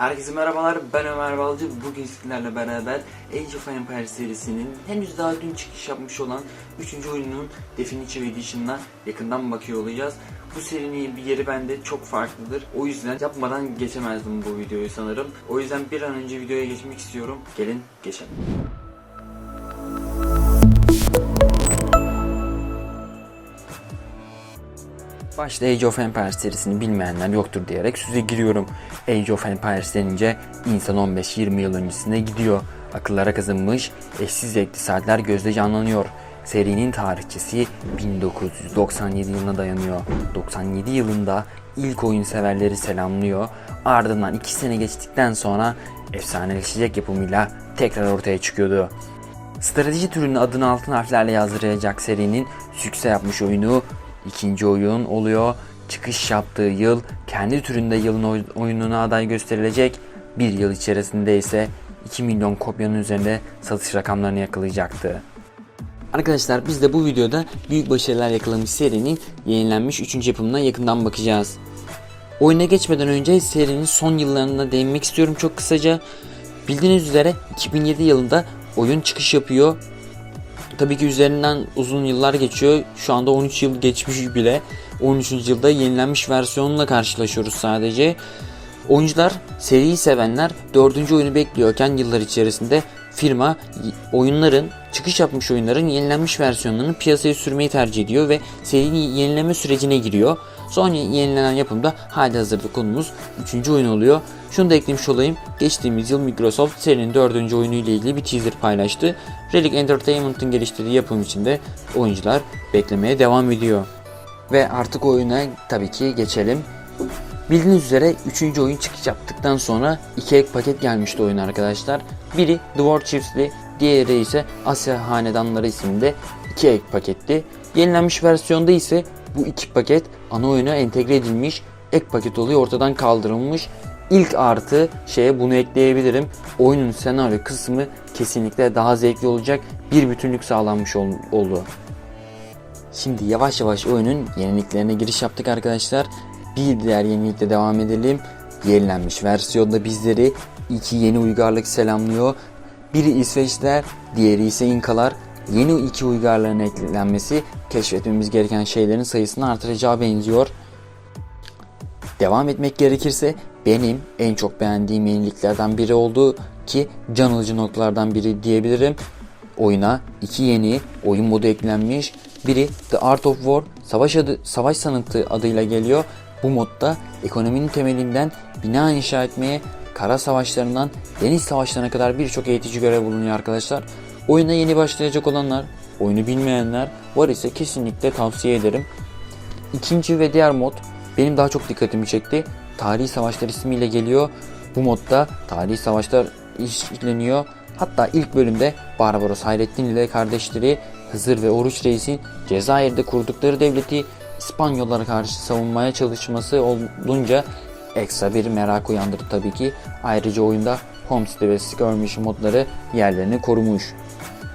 Herkese merhabalar ben Ömer Balcı. Bugün sizlerle beraber Age of Empires serisinin henüz daha dün çıkış yapmış olan 3. oyununun Definitive Edition'ına yakından bakıyor olacağız. Bu serinin bir yeri bende çok farklıdır. O yüzden yapmadan geçemezdim bu videoyu sanırım. O yüzden bir an önce videoya geçmek istiyorum. Gelin geçelim. Başta Age of Empires serisini bilmeyenler yoktur diyerek süze giriyorum. Age of Empires denince insan 15-20 yıl öncesine gidiyor. Akıllara kazınmış, eşsiz zevkli saatler gözde canlanıyor. Serinin tarihçesi 1997 yılına dayanıyor. 97 yılında ilk oyun severleri selamlıyor. Ardından 2 sene geçtikten sonra efsaneleşecek yapımıyla tekrar ortaya çıkıyordu. Strateji türünün adını altın harflerle yazdıracak serinin sükse yapmış oyunu ikinci oyun oluyor. Çıkış yaptığı yıl kendi türünde yılın oy- oyununa aday gösterilecek. Bir yıl içerisinde ise 2 milyon kopyanın üzerinde satış rakamlarını yakalayacaktı. Arkadaşlar biz de bu videoda büyük başarılar yakalamış serinin yenilenmiş 3. yapımına yakından bakacağız. Oyuna geçmeden önce serinin son yıllarına değinmek istiyorum çok kısaca. Bildiğiniz üzere 2007 yılında oyun çıkış yapıyor. Tabii ki üzerinden uzun yıllar geçiyor. Şu anda 13 yıl geçmiş bile. 13. yılda yenilenmiş versiyonla karşılaşıyoruz sadece. Oyuncular, seriyi sevenler 4. oyunu bekliyorken yıllar içerisinde firma oyunların, çıkış yapmış oyunların yenilenmiş versiyonlarını piyasaya sürmeyi tercih ediyor ve serinin yenileme sürecine giriyor. Son yenilenen yapımda hali hazırda konumuz 3. oyun oluyor. Şunu da eklemiş olayım. Geçtiğimiz yıl Microsoft serinin 4. oyunu ile ilgili bir teaser paylaştı. Relic Entertainment'ın geliştirdiği yapım için de oyuncular beklemeye devam ediyor. Ve artık oyuna tabii ki geçelim. Bildiğiniz üzere 3. oyun çıkış yaptıktan sonra iki ek paket gelmişti oyun arkadaşlar. Biri War Chiefs'li, diğeri ise Asya Hanedanları isimli iki ek paketti. Yenilenmiş versiyonda ise bu iki paket ana oyuna entegre edilmiş, ek paket oluyor ortadan kaldırılmış. İlk artı şeye bunu ekleyebilirim. Oyunun senaryo kısmı kesinlikle daha zevkli olacak. Bir bütünlük sağlanmış ol- oldu. Şimdi yavaş yavaş oyunun yeniliklerine giriş yaptık arkadaşlar. Bir diğer yenilikle devam edelim. Yenilenmiş versiyonda bizleri iki yeni uygarlık selamlıyor. Biri İsveçler, diğeri ise İnkalar. Yeni iki uygarlığın eklenmesi keşfetmemiz gereken şeylerin sayısını artıracağı benziyor. Devam etmek gerekirse benim en çok beğendiğim yeniliklerden biri oldu ki can alıcı noktalardan biri diyebilirim. Oyuna iki yeni oyun modu eklenmiş. Biri The Art of War, savaş adı, savaş sanatı adıyla geliyor. Bu modda ekonominin temelinden bina inşa etmeye, kara savaşlarından deniz savaşlarına kadar birçok eğitici görev bulunuyor arkadaşlar. Oyuna yeni başlayacak olanlar, oyunu bilmeyenler var ise kesinlikle tavsiye ederim. İkinci ve diğer mod benim daha çok dikkatimi çekti. Tarihi Savaşlar ismiyle geliyor. Bu modda tarihi savaşlar işleniyor. Hatta ilk bölümde Barbaros Hayrettin ile kardeşleri Hızır ve Oruç Reis'in Cezayir'de kurdukları devleti İspanyollara karşı savunmaya çalışması olunca ekstra bir merak uyandırdı tabii ki. Ayrıca oyunda Homestead ve Skirmish modları yerlerini korumuş.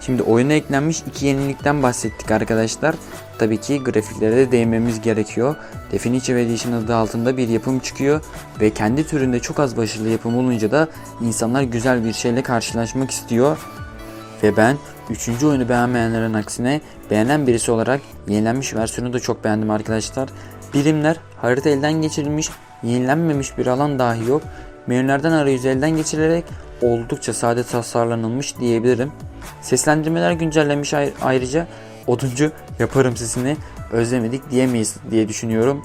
Şimdi oyuna eklenmiş iki yenilikten bahsettik arkadaşlar. Tabii ki grafiklere de değinmemiz gerekiyor. Definitive Edition adı altında bir yapım çıkıyor ve kendi türünde çok az başarılı yapım olunca da insanlar güzel bir şeyle karşılaşmak istiyor. Ve ben 3. oyunu beğenmeyenlerin aksine beğenen birisi olarak yenilenmiş versiyonu da çok beğendim arkadaşlar. Birimler harita elden geçirilmiş, yenilenmemiş bir alan dahi yok. Menülerden arayüzü elden geçirilerek oldukça sade tasarlanılmış diyebilirim. Seslendirmeler güncellenmiş ay- ayrıca oduncu yaparım sesini özlemedik diyemeyiz diye düşünüyorum.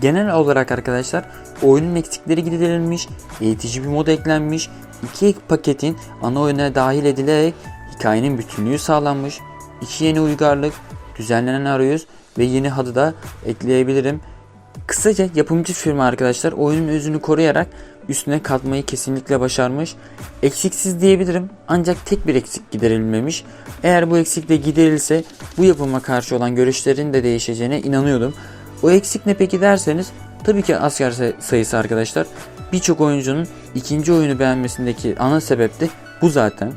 Genel olarak arkadaşlar oyunun eksikleri giderilmiş, eğitici bir mod eklenmiş, iki paketin ana oyuna dahil edilerek hikayenin bütünlüğü sağlanmış, iki yeni uygarlık, düzenlenen arayüz ve yeni hadı da ekleyebilirim. Kısaca yapımcı firma arkadaşlar oyunun özünü koruyarak üstüne katmayı kesinlikle başarmış. Eksiksiz diyebilirim ancak tek bir eksik giderilmemiş. Eğer bu eksik de giderilse bu yapıma karşı olan görüşlerin de değişeceğine inanıyordum. O eksik ne peki derseniz tabii ki asker say- sayısı arkadaşlar. Birçok oyuncunun ikinci oyunu beğenmesindeki ana sebep de bu zaten.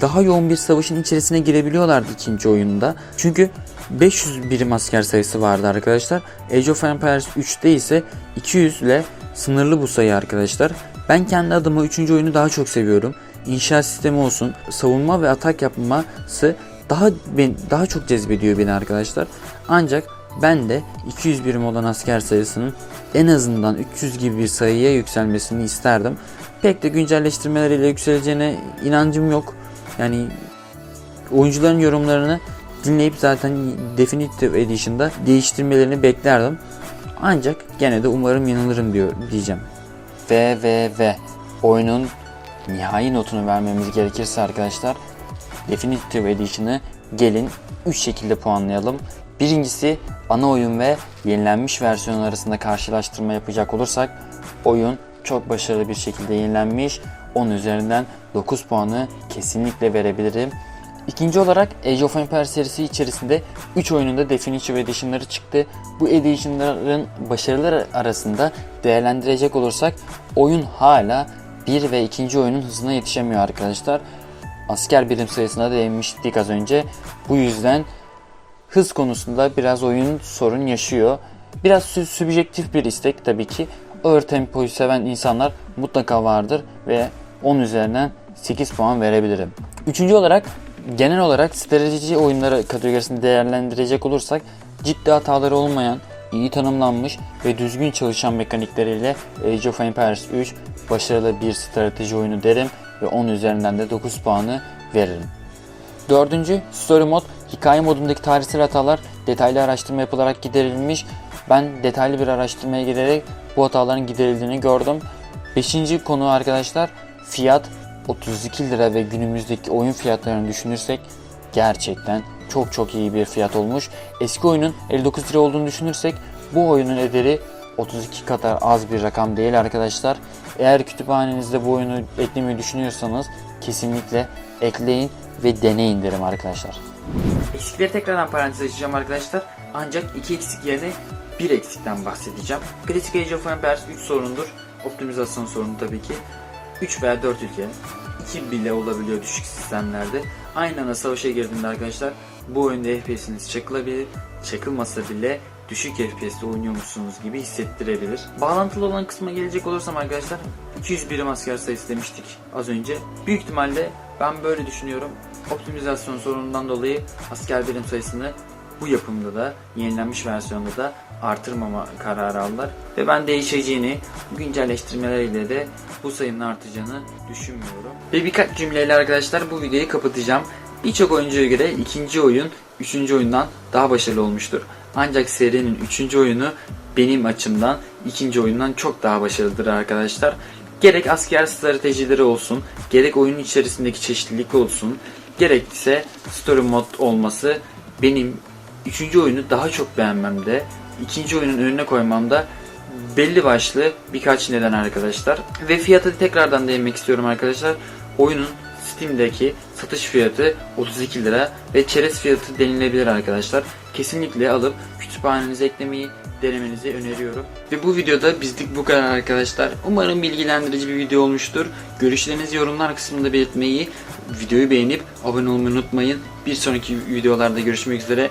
Daha yoğun bir savaşın içerisine girebiliyorlardı ikinci oyunda. Çünkü 500 birim asker sayısı vardı arkadaşlar. Age of Empires 3'te ise 200 ile sınırlı bu sayı arkadaşlar. Ben kendi adıma 3. oyunu daha çok seviyorum. İnşaat sistemi olsun, savunma ve atak yapması daha ben, daha çok cezbediyor beni arkadaşlar. Ancak ben de 200 birim olan asker sayısının en azından 300 gibi bir sayıya yükselmesini isterdim. Pek de güncelleştirmeleriyle yükseleceğine inancım yok. Yani oyuncuların yorumlarını dinleyip zaten Definitive Edition'da değiştirmelerini beklerdim. Ancak gene de umarım yanılırım diyor diyeceğim. Ve ve ve oyunun nihai notunu vermemiz gerekirse arkadaşlar Definitive Edition'ı gelin 3 şekilde puanlayalım. Birincisi ana oyun ve yenilenmiş versiyon arasında karşılaştırma yapacak olursak oyun çok başarılı bir şekilde yenilenmiş. 10 üzerinden 9 puanı kesinlikle verebilirim. İkinci olarak Age of Empires serisi içerisinde 3 oyunun da Definitive Edition'ları çıktı. Bu Edition'ların başarıları arasında değerlendirecek olursak oyun hala 1 ve 2. oyunun hızına yetişemiyor arkadaşlar. Asker birim sayısına değinmiştik az önce. Bu yüzden hız konusunda biraz oyun sorun yaşıyor. Biraz sü- sübjektif bir istek tabii ki. Ağır tempoyu seven insanlar mutlaka vardır ve 10 üzerinden 8 puan verebilirim. Üçüncü olarak genel olarak strateji oyunları kategorisini değerlendirecek olursak ciddi hataları olmayan, iyi tanımlanmış ve düzgün çalışan mekanikleriyle Age of Empires 3 başarılı bir strateji oyunu derim ve 10 üzerinden de 9 puanı veririm. Dördüncü Story Mod hikaye modundaki tarihsel hatalar detaylı araştırma yapılarak giderilmiş. Ben detaylı bir araştırmaya girerek bu hataların giderildiğini gördüm. Beşinci konu arkadaşlar fiyat 32 lira ve günümüzdeki oyun fiyatlarını düşünürsek gerçekten çok çok iyi bir fiyat olmuş. Eski oyunun 59 lira olduğunu düşünürsek bu oyunun ederi 32 kadar az bir rakam değil arkadaşlar. Eğer kütüphanenizde bu oyunu eklemeyi düşünüyorsanız kesinlikle ekleyin ve deneyin derim arkadaşlar. Eskileri tekrardan parantez açacağım arkadaşlar. Ancak iki eksik yerine bir eksikten bahsedeceğim. Klasik Age of Empires 3 sorundur. Optimizasyon sorunu tabii ki. 3 veya 4 ülke. 2 bile olabiliyor düşük sistemlerde. Aynı anda savaşa girdiğinde arkadaşlar bu oyunda FPS'iniz çakılabilir. Çakılmasa bile düşük FPS'te oynuyormuşsunuz gibi hissettirebilir. Bağlantılı olan kısma gelecek olursam arkadaşlar 200 birim asker sayısı demiştik az önce. Büyük ihtimalle ben böyle düşünüyorum. Optimizasyon sorunundan dolayı asker birim sayısını bu yapımda da yenilenmiş versiyonda da artırmama kararı aldılar. Ve ben değişeceğini, güncelleştirmeleriyle de bu sayının artacağını düşünmüyorum. Ve birkaç cümleyle arkadaşlar bu videoyu kapatacağım. Birçok oyuncuya göre ikinci oyun üçüncü oyundan daha başarılı olmuştur. Ancak serinin üçüncü oyunu benim açımdan ikinci oyundan çok daha başarılıdır arkadaşlar. Gerek asker stratejileri olsun, gerek oyun içerisindeki çeşitlilik olsun, gerekse story mod olması benim üçüncü oyunu daha çok beğenmemde, ikinci oyunun önüne koymamda belli başlı birkaç neden arkadaşlar. Ve fiyatı tekrardan değinmek istiyorum arkadaşlar. Oyunun Steam'deki satış fiyatı 32 lira ve çerez fiyatı denilebilir arkadaşlar. Kesinlikle alıp kütüphanenize eklemeyi denemenizi öneriyorum. Ve bu videoda bizlik bu kadar arkadaşlar. Umarım bilgilendirici bir video olmuştur. Görüşlerinizi yorumlar kısmında belirtmeyi, videoyu beğenip abone olmayı unutmayın. Bir sonraki videolarda görüşmek üzere.